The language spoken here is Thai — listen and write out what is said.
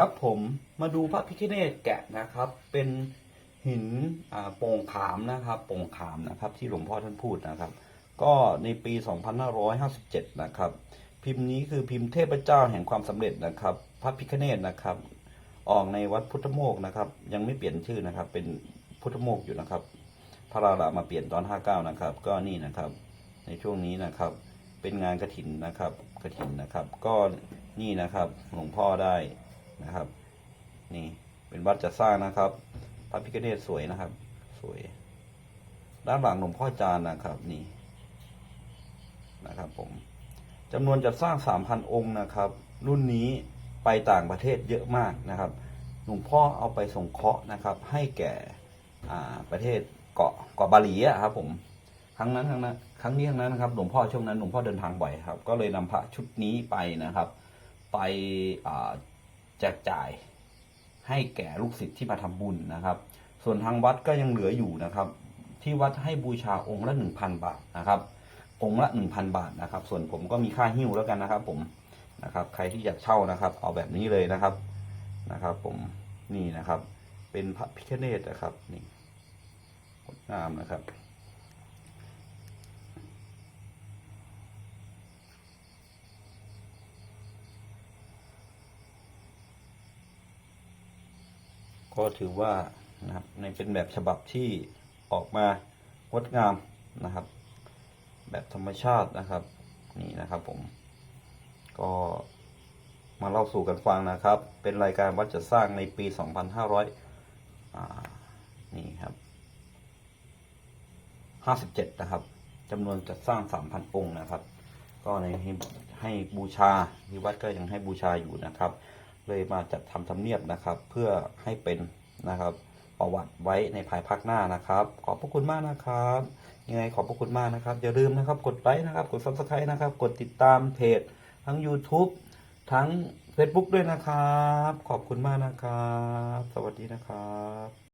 ครับผมมาดูพระพิฆเนศแกะนะครับ เป็นหินโป่งขามนะครับโป่งขามนะครับ ที่หลวงพ่อท่านพูดนะครับ ก็ในปี 2557 นะครับ พิมพ์นี้คือพิมพ์เทพเจ้าแห่งความสำเร็จนะครับ พระพิฆเนศนะครับ ออกในวัดพุทธโมกนะครับ ยังไม่เปลี่ยนชื่อนะครับ เป็นพุทธโมกอยู่นะครับ พระราลามาเปลี่ยนตอน 59 นะครับ ก็นี่นะครับ ในช่วงนี้นะครับ เป็นงานกระถินนะครับกระถินนะครับ ก็นี่นะครับหลวงพ่อได้ นะครับ นี่เป็นวัดจัดสร้างนะครับพระพิฆเนศสวยนะครับ สวย ด้านหลังหลวงพ่อจานนะครับ นี่นะครับ ผมจำนวนจัดสร้าง3,000องค์นะครับ รุ่นนี้ไปต่างประเทศเยอะมากนะครับหลวงพ่อเอาไปส่งเคราะห์นะครับ ให้แก่ประเทศเกาะเกาะบาหลีอะครับ ผมครั้งนั้นครั้งนั้นครั้งนี้ครั้งนั้นนะครับหลวงพ่อช่วงนั้นหลวงพ่อเดินทางบ่อยครับ ก็เลยนำพระชุดนี้ไปนะครับ ไปอ่า แจกจ่ายให้แก่ลูกศิษย์ที่มาทำบุญนะครับ ส่วนทางวัดก็ยังเหลืออยู่นะครับ ที่วัดให้บูชาองค์ละหนึ่งพันบาทนะครับ องค์ละหนึ่งพันบาทนะครับ ส่วนผมก็มีค่าหิ้วแล้วกันนะครับ ผมนะครับ ใครที่อยากเช่านะครับ เอาแบบนี้เลยนะครับนะครับ ผมนี่นะครับ เป็นพระพิฆเนศนะครับนี่งดงามนะครับ ก็ถือว่านะครับในเป็นแบบฉบับที่ออกมางดงามนะครับ แบบธรรมชาตินะครับ นี่นะครับผม ก็มาเล่าสู่กันฟังนะครับ เป็นรายการวัดจะสร้างในปี 2500อ่านี่ครับ 57 นะครับจำนวนจัดสร้าง 3,000 องค์นะครับ ก็ในให้ให้บูชาที่วัดก็ยังให้บูชาอยู่นะครับ เลยมาจัดทำทำเนียบนะครับ เพื่อให้เป็นนะครับประวัติไว้ในภายภาคหน้านะครับ ขอบพระคุณมากนะครับยังไงขอบพระคุณมากนะครับ อย่าลืมนะครับ กดไลค์นะครับ กดซับสไครต์นะครับ กดติดตามเพจ ทั้ง YouTube ทั้ง Facebook ด้วยนะครับ ขอบคุณมากนะครับ สวัสดีนะครับ